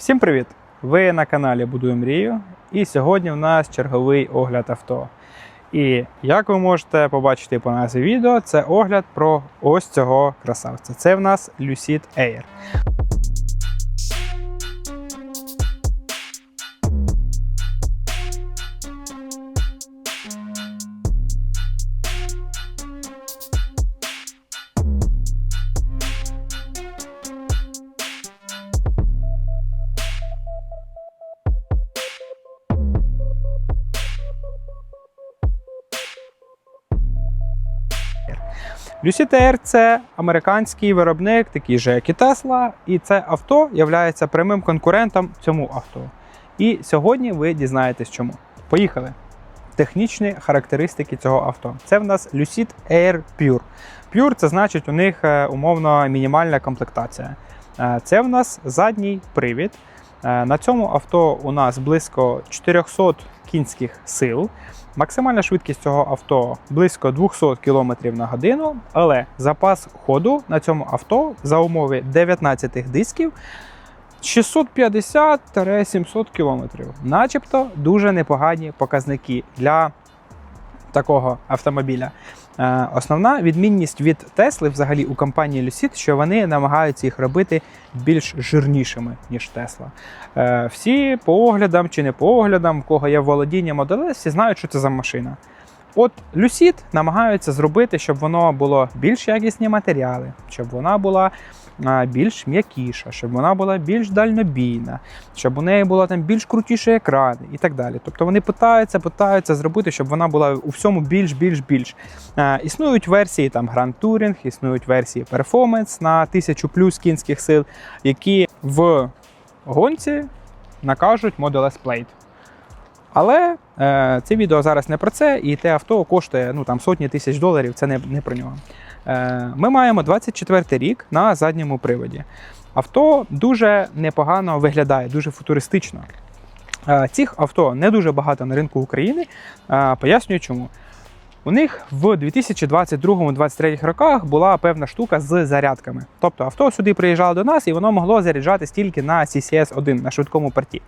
Всім привіт! Ви на каналі Будую Мрію, і сьогодні в нас черговий огляд авто. І як ви можете побачити по назві відео, це огляд про ось цього красавця. Це в нас Lucid Air. Lucid Air – це американський виробник, такий же, як і Tesla, і це авто є прямим конкурентом цьому авто. І сьогодні ви дізнаєтесь чому. Поїхали! Технічні характеристики цього авто. Це в нас Lucid Air Pure. Pure це значить у них е, умовно мінімальна комплектація. Е, Це в нас задній привід. Е, На цьому авто у нас близько 400 кінських сил. Максимальна швидкість цього авто близько 200 км на годину, але запас ходу на цьому авто за умови 19 дисків 650-700 км. Начебто дуже непогані показники для такого автомобіля. Е, Основна відмінність від Тесли взагалі у компанії Lucid, що вони намагаються їх робити більш жирнішими, ніж Тесла. Е, Всі по оглядам чи не по оглядам, в кого є володіння S, всі знають, що це за машина. От Lucid намагаються зробити, щоб воно було більш якісні матеріали, щоб вона була більш м'якіша, щоб вона була більш дальнобійна, щоб у неї було там більш крутіші екрани і так далі. Тобто вони питаються, питаються зробити, щоб вона була у всьому більш, більш, більш. Існують версії там Grand Touring, існують версії Performance на 1000 плюс кінських сил, які в гонці накажуть Model S Plate. Але е, це відео зараз не про це, і те авто коштує ну, там, сотні тисяч доларів, це не, не про нього. Е, ми маємо 24 рік на задньому приводі. Авто дуже непогано виглядає, дуже футуристично. Е, цих авто не дуже багато на ринку України. Е, пояснюю чому. У них в 2022-2023 роках була певна штука з зарядками. Тобто авто сюди приїжджало до нас і воно могло заряджатись тільки на CCS 1 на швидкому порті.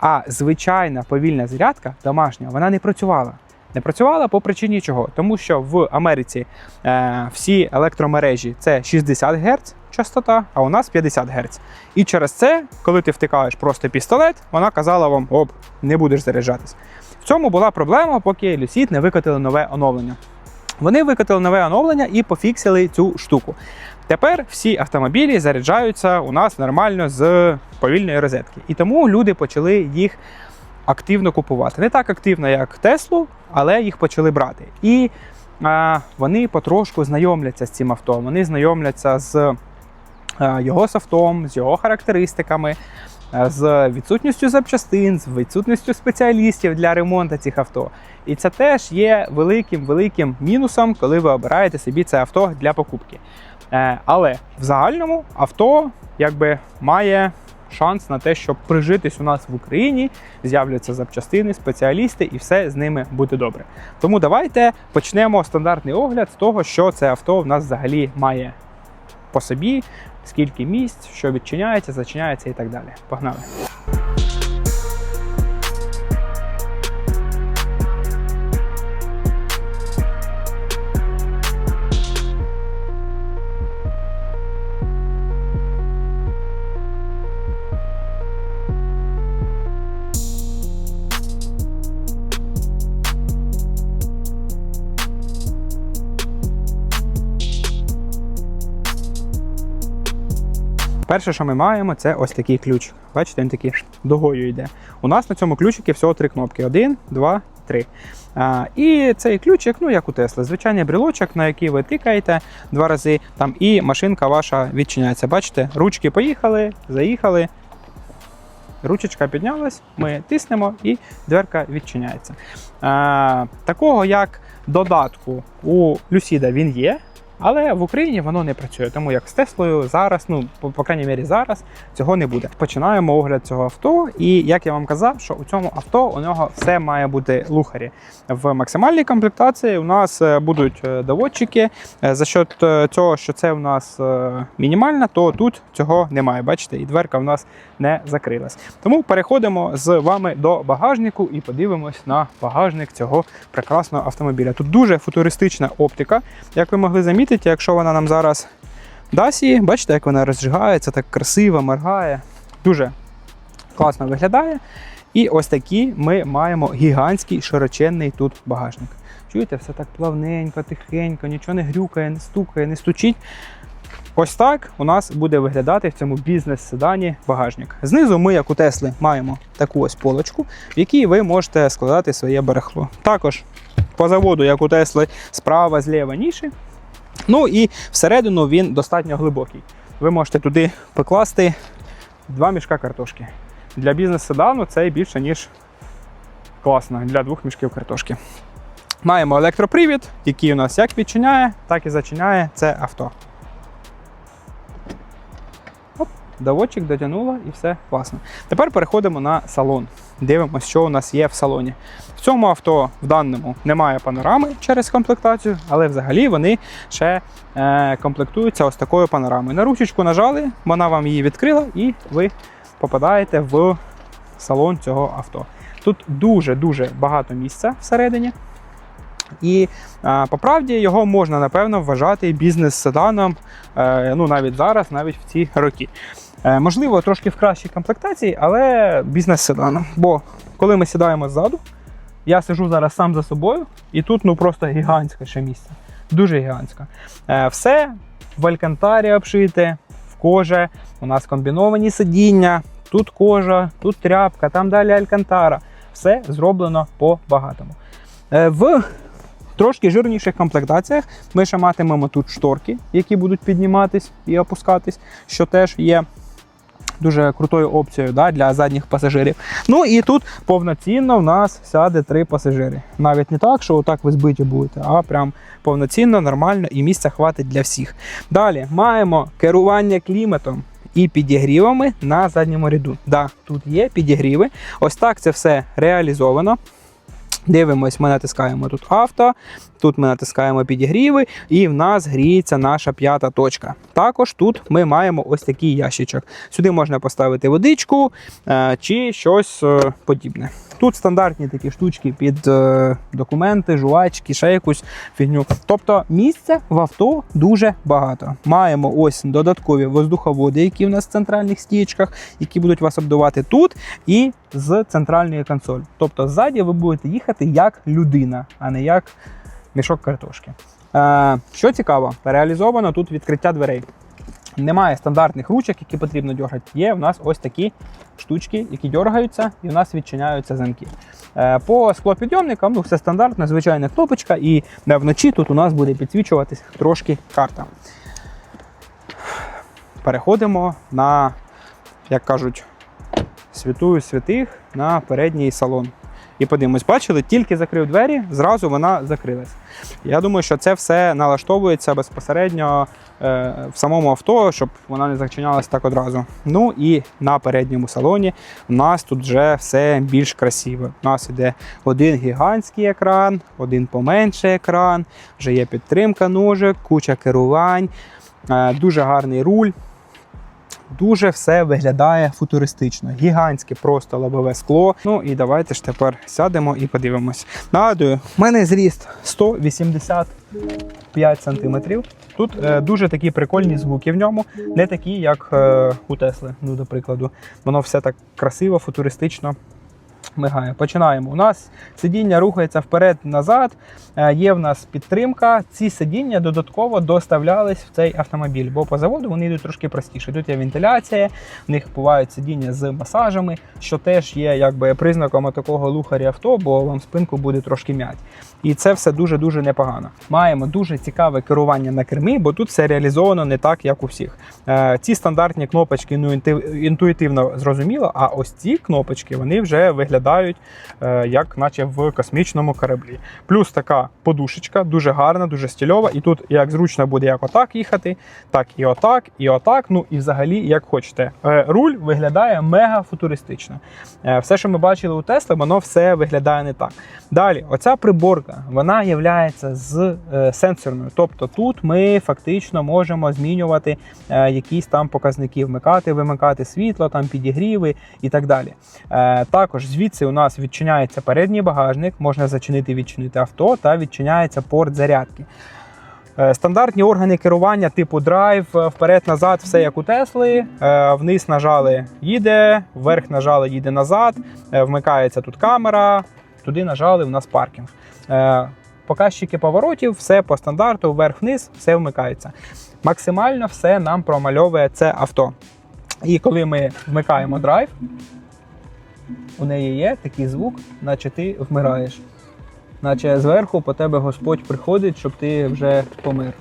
А звичайна повільна зарядка домашня вона не працювала. Не працювала по причині чого? Тому що в Америці е, всі електромережі це 60 Гц частота, а у нас 50 Гц. І через це, коли ти втикаєш просто пістолет, вона казала вам: оп, не будеш заряджатись. В цьому була проблема, поки Lucid не викотили нове оновлення. Вони викотили нове оновлення і пофіксили цю штуку. Тепер всі автомобілі заряджаються у нас нормально з повільної розетки. І тому люди почали їх активно купувати. Не так активно, як Теслу, але їх почали брати. І а, вони потрошку знайомляться з цим авто. Вони знайомляться з його софтом, з його характеристиками, з відсутністю запчастин, з відсутністю спеціалістів для ремонту цих авто. І це теж є великим великим мінусом, коли ви обираєте собі це авто для покупки. Е, Але в загальному авто якби має шанс на те, щоб прижитись у нас в Україні, з'являться запчастини, спеціалісти, і все з ними буде добре. Тому давайте почнемо стандартний огляд з того, що це авто в нас взагалі має по собі, скільки місць, що відчиняється, зачиняється і так далі. Погнали! Перше, що ми маємо, це ось такий ключ. Бачите, він такий догою йде. У нас на цьому ключику всього три кнопки: один, два, три. А, і цей ключик, ну як у Тесли, звичайний брелочок, на який ви тикаєте два рази, там і машинка ваша відчиняється. Бачите, ручки поїхали, заїхали. Ручечка піднялась, ми тиснемо і дверка відчиняється. А, такого як додатку у Люсіда він є. Але в Україні воно не працює, тому як з Теслою зараз, ну по, по крайній мірі, зараз цього не буде. Починаємо огляд цього авто. І як я вам казав, що у цьому авто у нього все має бути лухарі. В максимальній комплектації у нас е, будуть е, доводчики. Е, За счет цього, що це у нас мінімальна, то тут цього немає. Бачите, і дверка в нас не закрилась. Тому переходимо з вами до багажнику і подивимось на багажник цього прекрасного автомобіля. Тут дуже футуристична оптика. Як ви могли замітити, якщо вона нам зараз дасть її, бачите, як вона розжигається, так красиво, моргає. Дуже класно виглядає. І ось такий ми маємо гігантський широченний тут багажник. Чуєте, все так плавненько, тихенько, нічого не грюкає, не стукає, не стучить. Ось так у нас буде виглядати в цьому бізнес-седані багажник. Знизу ми, як у Тесли, маємо таку ось полочку, в якій ви можете складати своє барахло. Також по заводу, як у Тесли, справа, зліва ніші. Ну і всередину він достатньо глибокий. Ви можете туди покласти два мішка картошки. Для бізнес-седану це більше, ніж класно для двох мішків картошки. Маємо електропривід, який у нас як відчиняє, так і зачиняє це авто. Оп, доводчик дотягнуло і все класно. Тепер переходимо на салон. Дивимося, що у нас є в салоні. В цьому авто в даному немає панорами через комплектацію, але взагалі вони ще е, комплектуються ось такою панорамою. На ручечку нажали, вона вам її відкрила, і ви попадаєте в салон цього авто. Тут дуже-дуже багато місця всередині. І е, по правді його можна напевно вважати бізнес-седаном, е, ну навіть зараз, навіть в ці роки. Е, можливо, трошки в кращій комплектації, але бізнес-седаном. Бо коли ми сідаємо ззаду, я сижу зараз сам за собою, і тут ну просто гігантське ще місце. Дуже гігантське. Е, все в алькантарі обшите, в коже. У нас комбіновані сидіння, тут кожа, тут тряпка, там далі алькантара. Все зроблено по багатому. Е, В трошки жирніших комплектаціях ми ще матимемо тут шторки, які будуть підніматись і опускатись, що теж є дуже крутою опцією да, для задніх пасажирів. Ну і тут повноцінно в нас сяде три пасажири. Навіть не так, що отак ви збиті будете, а прям повноцінно, нормально і місця хватить для всіх. Далі маємо керування кліматом. І підігрівами на задньому ряду. Да, тут є підігріви. Ось так це все реалізовано. Дивимось, ми натискаємо тут авто, тут ми натискаємо підігріви, і в нас гріється наша п'ята точка. Також тут ми маємо ось такий ящичок. Сюди можна поставити водичку е, чи щось е, подібне. Тут стандартні такі штучки під е, документи, жувачки, ще якусь фігню. Тобто місця в авто дуже багато. Маємо ось додаткові воздуховоди, які в нас в центральних стічках, які будуть вас обдувати тут і з центральної консолі. Тобто ззаді ви будете їхати як людина, а не як мішок картошки. Е, що цікаво, реалізовано тут відкриття дверей. Немає стандартних ручок, які потрібно дергати. Є в нас ось такі штучки, які дергаються, і в нас відчиняються замки. Е, По склопідйомникам ну, все стандартна, звичайна кнопочка, і вночі тут у нас буде підсвічуватись трошки карта. Переходимо на, як кажуть, святую святих на передній салон. І подивимось, бачили, тільки закрив двері, зразу вона закрилась. Я думаю, що це все налаштовується безпосередньо е, в самому авто, щоб вона не зачинялась так одразу. Ну і на передньому салоні у нас тут вже все більш красиво. У нас іде один гігантський екран, один поменший екран, вже є підтримка ножик, куча керувань, е, дуже гарний руль. Дуже все виглядає футуристично. Гігантське просто лобове скло. Ну і давайте ж тепер сядемо і подивимось. Нагадую, в мене зріст 185 см. Тут е, дуже такі прикольні звуки в ньому, не такі, як е, у Тесли, ну, до прикладу. Воно все так красиво, футуристично. Мигає. Починаємо. У нас сидіння рухається вперед-назад. Е, Є в нас підтримка. Ці сидіння додатково доставлялись в цей автомобіль, бо по заводу вони йдуть трошки простіше. Тут є вентиляція, в них бувають сидіння з масажами, що теж є якби признаком такого лухарі авто, бо вам спинку буде трошки м'ять. І це все дуже-дуже непогано. Маємо дуже цікаве керування на кермі, бо тут все реалізовано не так, як у всіх. Е, Ці стандартні кнопочки ну, інтуїтивно зрозуміло, а ось ці кнопочки вони вже виглядають виглядають е, як наче в космічному кораблі. Плюс така подушечка, дуже гарна, дуже стильова. І тут як зручно буде як отак їхати, так і отак, і отак. Ну і взагалі як хочете. Е, Руль виглядає мега футуристично. Е, Все, що ми бачили у Тесла, воно все виглядає не так. Далі, оця приборка, вона є з сенсорною. Тобто тут ми фактично можемо змінювати якісь там показники, вмикати, вимикати світло, там підігріви і так далі. Також звідси у нас відчиняється передній багажник, можна зачинити відчинити авто та відчиняється порт зарядки. Е, Стандартні органи керування типу драйв, е, вперед-назад, все як у Тесли. Е, Вниз нажали їде, вверх нажали їде назад, вмикається тут камера, туди нажали у нас паркінг. Показчики поворотів, все по стандарту, вверх-вниз, все вмикається. Максимально все нам промальовує це авто. І коли ми вмикаємо драйв, у неї є такий звук, наче ти вмираєш. Наче зверху по тебе Господь приходить, щоб ти вже помер.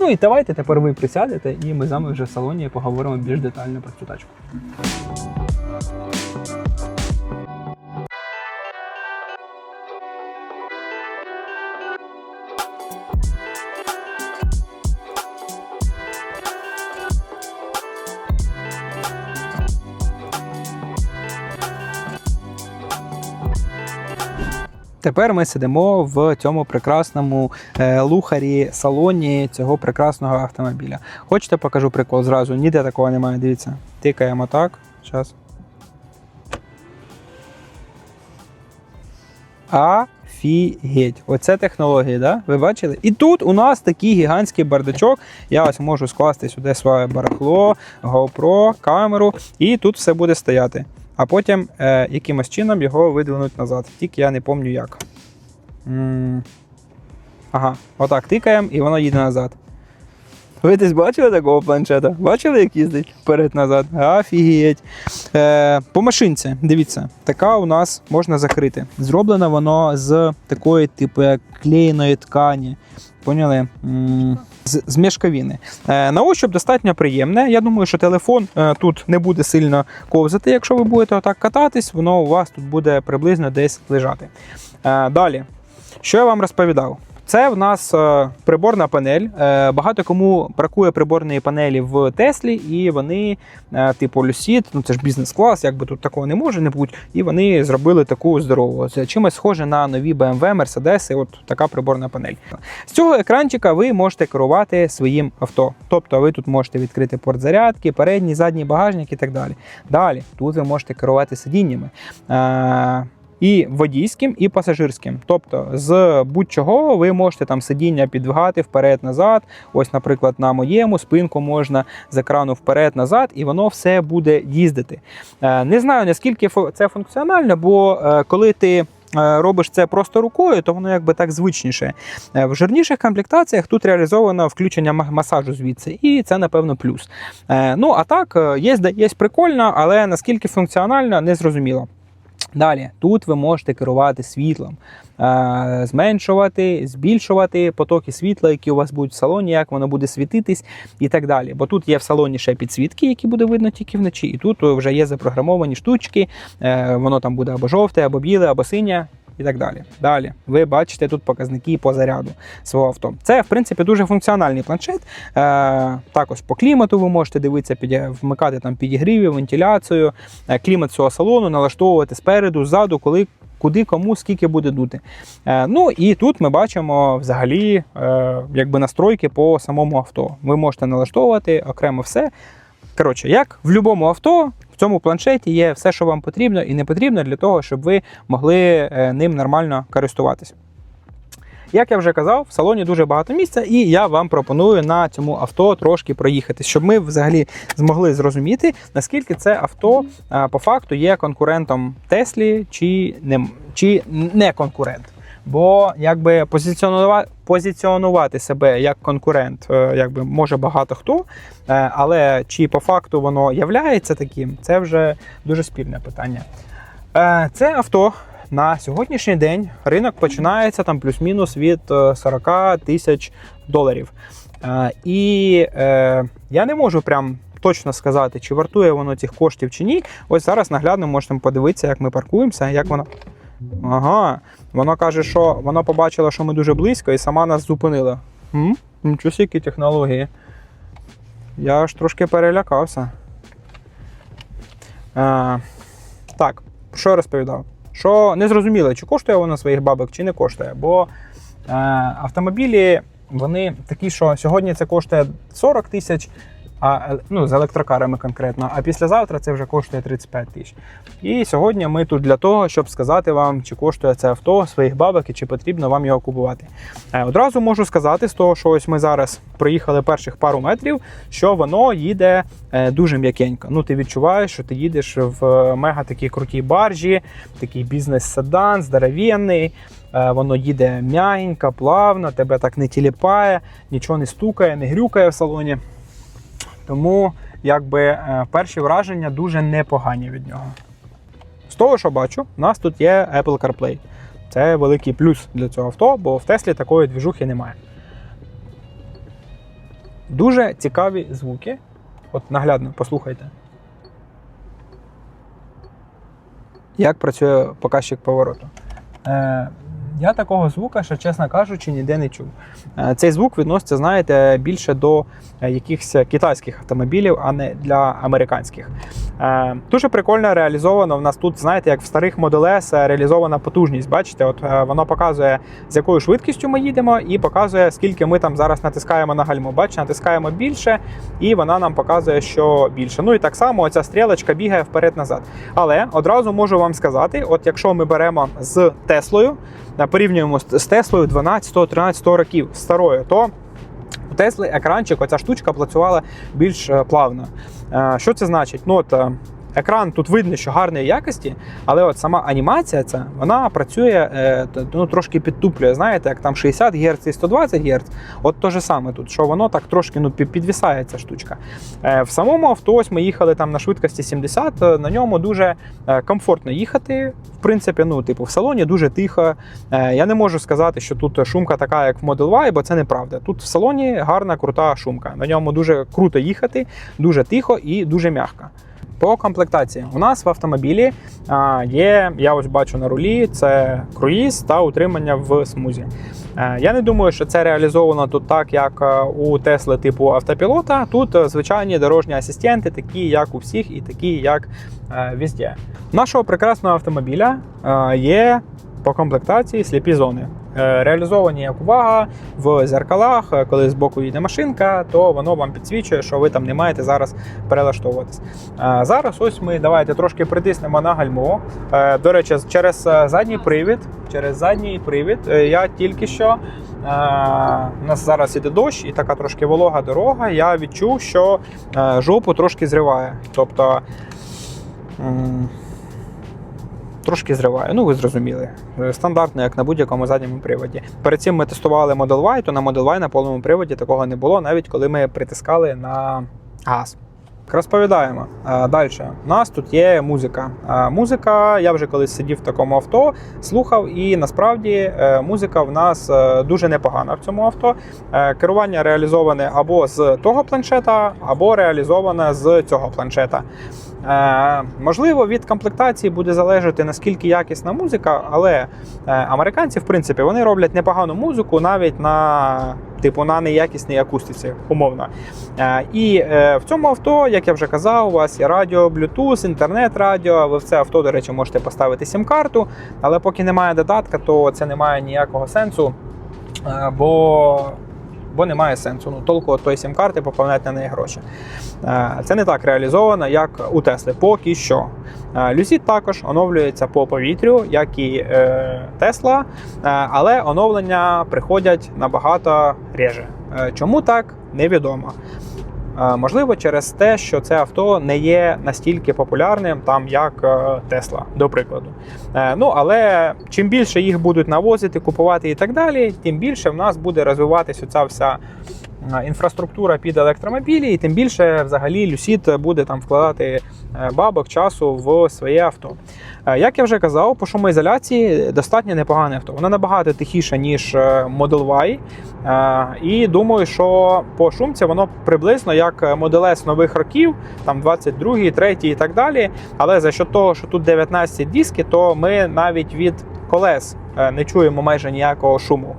Ну і давайте тепер ви присядете, і ми з вами вже в салоні поговоримо більш детально про цю тачку. Тепер ми сидимо в цьому прекрасному е, лухарі салоні цього прекрасного автомобіля. Хочете, покажу прикол зразу. Ніде такого немає. Дивіться. Тикаємо так. Зараз. Афігеть. Оце технології, да? Ви бачили? І тут у нас такий гігантський бардачок. Я ось можу скласти сюди своє барахло, GoPro, камеру, і тут все буде стояти. А потім е, якимось чином його видвинуть назад. Тільки я не пам'ятаю як. м Ага, отак тикаємо і воно їде назад. Ви десь бачили такого планшета? Бачили, як їздить вперед-назад? Офігеть. Е, по машинці, дивіться, така у нас можна закрити. Зроблено воно з такої, типу, як клеєної ткані. Поняли? З, з мішковини. Е, на ощуп достатньо приємне. Я думаю, що телефон е, тут не буде сильно ковзати, якщо ви будете отак кататись, воно у вас тут буде приблизно десь лежати. Е, далі, що я вам розповідав? Це в нас е, приборна панель. Е, багато кому бракує приборної панелі в Теслі, і вони, е, типу Lucid, ну це ж бізнес-клас, якби тут такого не може не бути. І вони зробили таку здорову. Це чимось схоже на нові BMW, Mercedes, от така приборна панель. З цього екранчика ви можете керувати своїм авто. Тобто ви тут можете відкрити порт зарядки, передній, задній багажник і так далі. Далі тут ви можете керувати сидіннями. І водійським, і пасажирським. Тобто, з будь-чого ви можете там сидіння підвигати вперед-назад. Ось, наприклад, на моєму спинку можна з екрану вперед-назад, і воно все буде їздити. Е, Не знаю наскільки це функціонально, бо е, коли ти. е, Робиш це просто рукою, то воно якби так звичніше. В жирніших комплектаціях тут реалізовано включення масажу звідси, і це напевно плюс. Ну а так, є, є прикольно, але наскільки функціонально, не зрозуміло. Далі, тут ви можете керувати світлом, е, зменшувати, збільшувати потоки світла, які у вас будуть в салоні, як воно буде світитись і так далі. Бо тут є в салоні ще підсвітки, які буде видно тільки вночі, і тут вже є запрограмовані штучки, е, воно там буде або жовте, або біле, або синє. І так далі. Далі ви бачите тут показники по заряду свого авто. Це, в принципі, дуже функціональний планшет. Е, також по клімату ви можете дивитися, піде- вмикати там підігрівів, вентиляцію, е, клімат цього салону, налаштовувати спереду, ззаду, коли. Куди кому скільки буде дути. Е, ну і тут ми бачимо взагалі е, якби настройки по самому авто. Ви можете налаштовувати окремо все. Коротше, як в будь-якому авто, цьому планшеті є все, що вам потрібно і не потрібно для того, щоб ви могли е, ним нормально користуватися. Як я вже казав, в салоні дуже багато місця, і я вам пропоную на цьому авто трошки проїхатись, щоб ми взагалі змогли зрозуміти, наскільки це авто е, по факту є конкурентом Теслі чи не, чи не конкурент. Бо якби позиціонувати, позиціонувати себе як конкурент, е, якби може багато хто, е, але чи по факту воно являється таким, це вже дуже спірне питання. Е, Це авто на сьогоднішній день ринок починається там плюс-мінус від е, 40 тисяч доларів. І я не можу прям точно сказати, чи вартує воно цих коштів чи ні, ось зараз наглядно можемо подивитися, як ми паркуємося, як воно. Ага, воно каже, що воно побачило, що ми дуже близько, і сама нас зупинила. Нічого які технології. Я аж трошки перелякався. Е, так, що я розповідав? Що не зрозуміло, чи коштує воно своїх бабок, чи не коштує. Бо е, автомобілі вони такі, що сьогодні це коштує 40 тисяч, а, ну, з електрокарами конкретно, а післязавтра це вже коштує 35 тисяч. І сьогодні ми тут для того, щоб сказати вам, чи коштує це авто своїх бабок і чи потрібно вам його купувати. Е, Одразу можу сказати, з того, що ось ми зараз проїхали перших пару метрів, що воно їде е, дуже м'якенько. Ну, ти відчуваєш, що ти їдеш в е, мега такій крутій баржі, такий бізнес-седан, здоровенний. Воно їде м'ягенько, плавно, тебе так не тіліпає, нічого не стукає, не грюкає в салоні. Тому якби е, перші враження дуже непогані від нього. З того, що бачу, у нас тут є Apple CarPlay. Це великий плюс для цього авто, бо в Теслі такої двіжухи немає. Дуже цікаві звуки. От наглядно, послухайте. Як працює показчик повороту. Е, я такого звука, ще, чесно кажучи, ніде не чув. Е, Цей звук відноситься, знаєте, більше до е, якихось китайських автомобілів, а не для американських. Е, Дуже прикольно реалізовано. В нас тут, знаєте, як в старих Model S реалізована потужність. Бачите, от воно показує, з якою швидкістю ми їдемо, і показує, скільки ми там зараз натискаємо на гальмо. Бачите, натискаємо більше, і вона нам показує, що більше. Ну і так само оця стрілочка бігає вперед-назад. Але одразу можу вам сказати: от якщо ми беремо з Теслою, порівнюємо з Теслою 12-13 років старою, то у Тесли екранчик, оця штучка працювала більш е, плавно. Е, Що це значить? Ну, от, е, екран тут видно, що гарної якості, але от сама анімація ця, вона працює е, ну, трошки підтуплює. Знаєте, як там 60 Гц і 120 Гц. От то же саме тут, що воно так трошки ну, пі- ця штучка. Е, В самому авто ось ми їхали там на швидкості 70, е, на ньому дуже комфортно їхати. В принципі, ну, типу, в салоні дуже тихо. Я не можу сказати, що тут шумка така, як в Model Y, бо це неправда. Тут в салоні гарна, крута шумка. На ньому дуже круто їхати, дуже тихо і дуже м'яко. По комплектації у нас в автомобілі є, я ось бачу на рулі, це круїз та утримання в смузі. Е, Я не думаю, що це реалізовано тут так, як е, у Тесли типу автопілота. Тут е, звичайні дорожні асистенти, такі як у всіх, і такі як везде. Нашого прекрасного автомобіля є по комплектації сліпі зони. Е, Реалізовані як увага в зеркалах, Е, коли збоку їде машинка, то воно вам підсвічує, що ви там не маєте зараз перелаштовуватись. Е, Зараз ось ми давайте трошки притиснемо на гальмо. До речі, через задній привід, через задній привід я тільки що. У нас зараз іде дощ і така трошки волога дорога. Я відчув, що жопу трошки зриває. Тобто. Трошки зриває, ну ви зрозуміли. Е, Стандартно, як на будь-якому задньому приводі. Перед цим ми тестували Model Y, то на Model Y на повному приводі такого не було, навіть коли ми притискали на газ. Розповідаємо далі. У нас тут є музика. Е, Музика, я вже колись сидів в такому авто, слухав, і насправді е, музика в нас е, дуже непогана в цьому авто. Е, Керування реалізоване або з того планшета, або реалізоване з цього планшета. Е, можливо, від комплектації буде залежати наскільки якісна музика, але е, американці, в принципі, вони роблять непогану музику навіть на типу на неякісній акустиці, умовно. Е, і в цьому авто, як я вже казав, у вас є радіо, Bluetooth, інтернет-радіо. Ви в це авто, до речі, можете поставити сім-карту, але поки немає додатка, то це не має ніякого сенсу. Бо бо немає сенсу. Ну, толку от сім-карти поповняти на неї гроші. Е, Це не так реалізовано, як у Тесли. Поки що. Люсі Люсід також оновлюється по повітрю, як і е, Тесла, е, але оновлення приходять набагато реже. Е, Чому так, невідомо. Можливо, через те, що це авто не є настільки популярним, там як е, Тесла, до прикладу. Е, Ну але чим більше їх будуть навозити, купувати і так далі, тим більше в нас буде розвиватися ця вся е, інфраструктура під електромобілі, і тим більше взагалі Люсід буде там вкладати бабок часу в своє авто. Е, Як я вже казав, по шумоізоляції достатньо непогане авто. Воно набагато тихіше, ніж е, Model Y. Е, І думаю, що по шумці воно приблизно як Model S нових років, там 22, 3 і так далі. Але за що того, що тут 19 диски, то ми навіть від колес е, не чуємо майже ніякого шуму.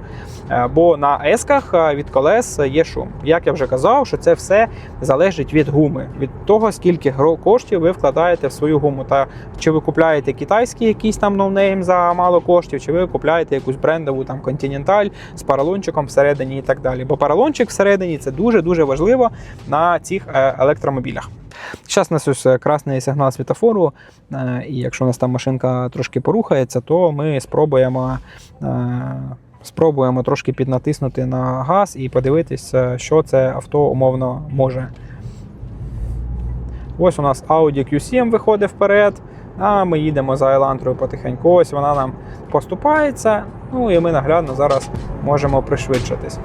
Е, Бо на есках е, від колес є шум. Як я вже казав, що це все залежить від гуми, від того, скільки коштів ви вкладаєте в свою гуму. Та чи ви купляєте китайський якийсь там ноунейм за мало коштів, чи ви купляєте якусь брендову там Continental з паралончиком всередині і так далі. Бо паралончик всередині це дуже дуже важливо на цих електромобілях. Зараз у нас ось е, красний сигнал світофору, е, і якщо у нас там машинка трошки порухається, то ми спробуємо. е, Спробуємо трошки піднатиснути на газ і подивитися, що це авто умовно може. Ось у нас Audi Q7 виходить вперед, а ми їдемо за Елантрою потихеньку. Ось вона нам поступається. Ну і ми наглядно зараз можемо пришвидшитись.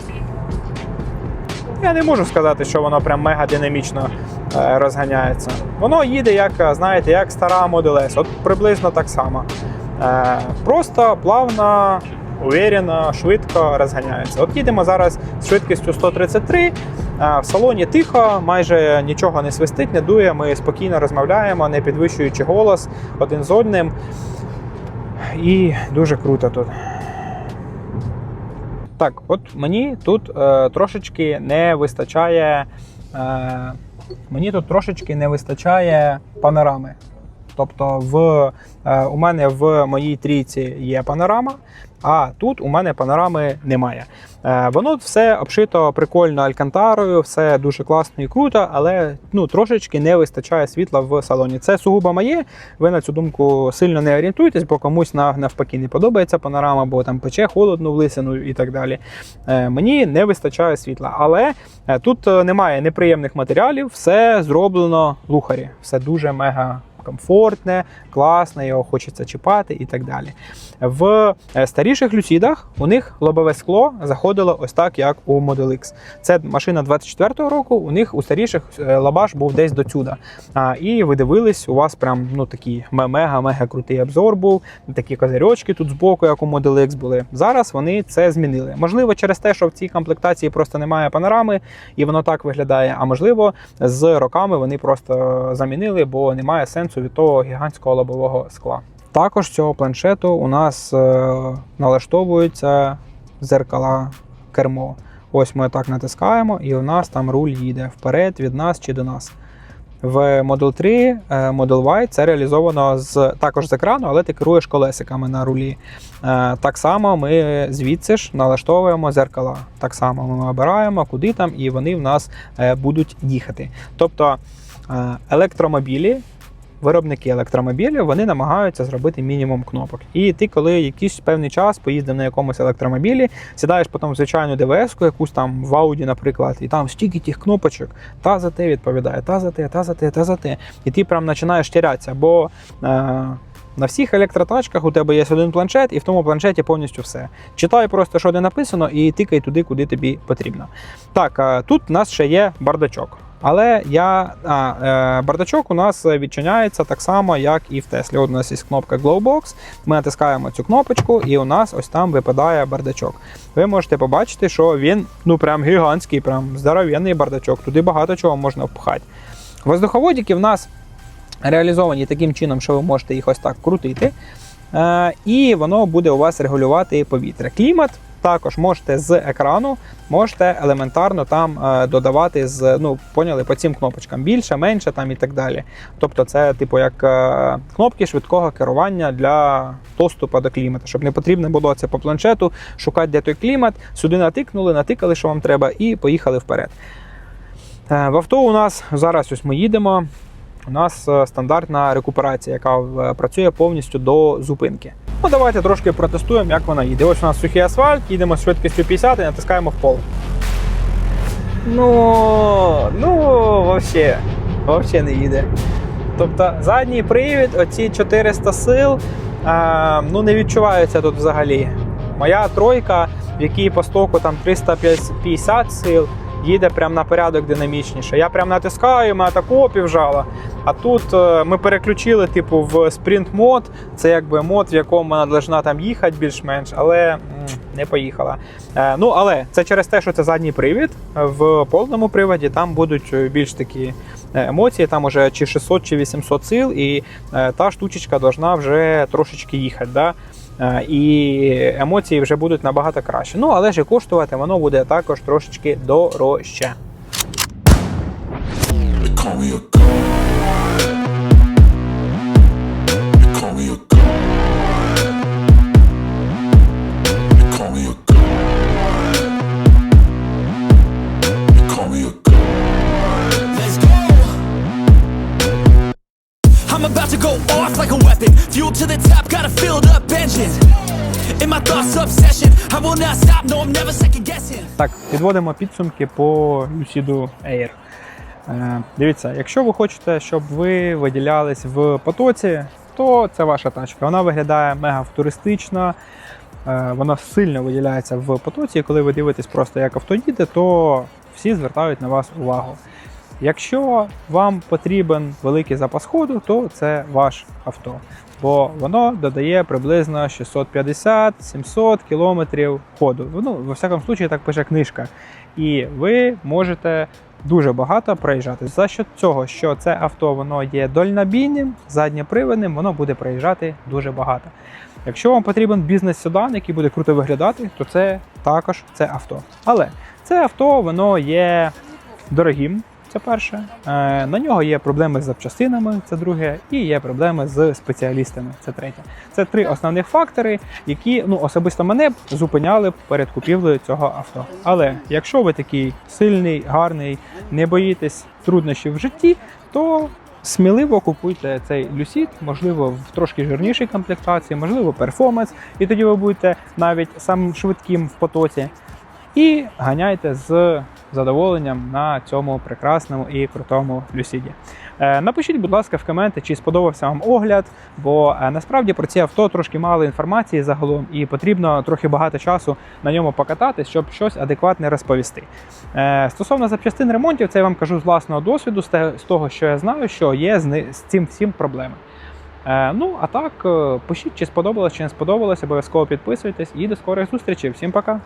Я не можу сказати, що воно прям мега динамічно розганяється. Воно їде, як, е, знаєте, як стара Model S, от приблизно так само. Е, Просто плавно, уверено, швидко розганяється. От їдемо зараз з швидкістю 133. е, В салоні тихо, майже нічого не свистить, не дує. Ми спокійно розмовляємо, не підвищуючи голос один з одним. І дуже круто тут. Так, от мені тут е, трошечки не вистачає. Е, мені тут трошечки не вистачає панорами. Тобто, в, е, у мене в моїй трійці є панорама, а тут у мене панорами немає. Е, воно все обшито прикольно алькантарою, все дуже класно і круто, але ну, трошечки не вистачає світла в салоні. Це сугубо моє. Ви на цю думку сильно не орієнтуйтесь, бо комусь на- навпаки не подобається панорама, бо там пече холодно в лисину і так далі. Е, мені не вистачає світла. Але тут немає неприємних матеріалів, все зроблено лухарі. Все дуже мега. Комфортне, класне, його хочеться чіпати і так далі. В е, старіших люсідах у них лобове скло заходило ось так, як у Model X. Це машина 24-го року. У них у старіших е, лабаш був десь до сюди. І ви дивились, у вас прям ну такий мега-мега крутий обзор був. Такі козирьочки тут збоку, як у Model X були. Зараз вони це змінили. Можливо, через те, що в цій комплектації просто немає панорами, і воно так виглядає. А можливо, з роками вони просто замінили, бо немає сенсу від того гігантського лобового скла. Також з цього планшету у нас е, налаштовуються зеркала кермо. Ось ми так натискаємо, і у нас там руль їде вперед від нас чи до нас. В Model 3, е, Model Y це реалізовано з також з екрану, але ти керуєш колесиками на рулі. Е, Так само ми звідси ж налаштовуємо зеркала. Так само ми обираємо, куди там, і вони в нас будуть їхати. Тобто електромобілі. Виробники електромобілів вони намагаються зробити мінімум кнопок. І ти, коли якийсь певний час поїздив на якомусь електромобілі, сідаєш потім в звичайну ДВС-ку, якусь там в Audi, наприклад, і там стільки тих кнопочок, та за те відповідає, та за те, та за те, та за те. І ти прям починаєш тірятися, бо. Е- на всіх електротачках у тебе є один планшет, і в тому планшеті повністю все. Читай просто, що де написано, і тикай туди, куди тобі потрібно. Так, е, тут у нас ще є бардачок. Але я а, е, бардачок у нас відчиняється так само, як і в Теслі. От у нас є кнопка Glowbox. Ми натискаємо цю кнопочку, і у нас ось там випадає бардачок. Ви можете побачити, що він ну прям гігантський, прям здоровенний бардачок. Туди багато чого можна впхати. Воздуховодики в нас реалізовані таким чином, що ви можете їх ось так крутити. Е, і воно буде у вас регулювати повітря. Клімат також можете з екрану, можете елементарно там е, додавати з, ну, поняли, по цим кнопочкам більше, менше там і так далі. Тобто, це, типу, як е, кнопки швидкого керування для доступу до клімату, щоб не потрібно було це по планшету шукати, де той клімат. Сюди натикнули, натикали, що вам треба, і поїхали вперед. Е, В авто у нас зараз ось ми їдемо. У нас стандартна рекуперація, яка працює повністю до зупинки. Ну, давайте трошки протестуємо, як вона їде. Ось у нас сухий асфальт, їдемо з швидкістю 50 і натискаємо в пол. Ну, ну, вообще, вообще не їде. Тобто задній привід, оці 400 сил, е, ну не відчуваються тут взагалі. Моя тройка, в якій по стоку там 350 сил, їде прям на порядок динамічніше. Я прям натискаю, мене так опів. А тут е, ми переключили, типу, в спринт мод. Це якби мод, в якому вона должна там їхати більш-менш, але не поїхала. Е, ну, але це через те, що це задній привід. В повному приводі там будуть е, більш такі емоції, там уже чи 600, чи 800 сил, і е, та штучечка должна вже трошечки їхати. Да? І емоції вже будуть набагато краще. Ну, але ж і коштувати воно буде також трошечки дорожче. Так, підводимо підсумки по Lucid Air. Е, дивіться, якщо ви хочете, щоб ви виділялись в потоці, то це ваша тачка. Вона виглядає мега футуристично, е, вона сильно виділяється в потоці. Коли ви дивитесь просто як авто їде, то всі звертають на вас увагу. Якщо вам потрібен великий запас ходу, то це ваш авто. Бо воно додає приблизно 650-700 кілометрів ходу. Ну, во всякому случаї, так пише книжка. І ви можете дуже багато проїжджати. За що цього, що це авто воно є дальнобійним, задньоприводним, воно буде проїжджати дуже багато. Якщо вам потрібен бізнес-седан, який буде круто виглядати, то це також це авто. Але це авто воно є дорогим. Це перше. Е, на нього є проблеми з запчастинами, це друге, і є проблеми з спеціалістами. Це третє. Це три основних фактори, які ну особисто мене б зупиняли перед купівлею цього авто. Але якщо ви такий сильний, гарний, не боїтесь труднощів в житті, то сміливо купуйте цей Lucid, можливо, в трошки жирнішій комплектації, можливо, перформанс, і тоді ви будете навіть самим швидким в потоці. І ганяйте з задоволенням на цьому прекрасному і крутому Люсіді. Е, Напишіть, будь ласка, в коменти, чи сподобався вам огляд, бо е, насправді про ці авто трошки мало інформації загалом, і потрібно трохи багато часу на ньому покататись, щоб щось адекватне розповісти. Е, Стосовно запчастин ремонтів, це я вам кажу з власного досвіду, з того, що я знаю, що є з цим всім проблеми. Ну, а так, пишіть, чи сподобалось, чи не сподобалось, обов'язково підписуйтесь і до скорих зустрічей. Всім пока!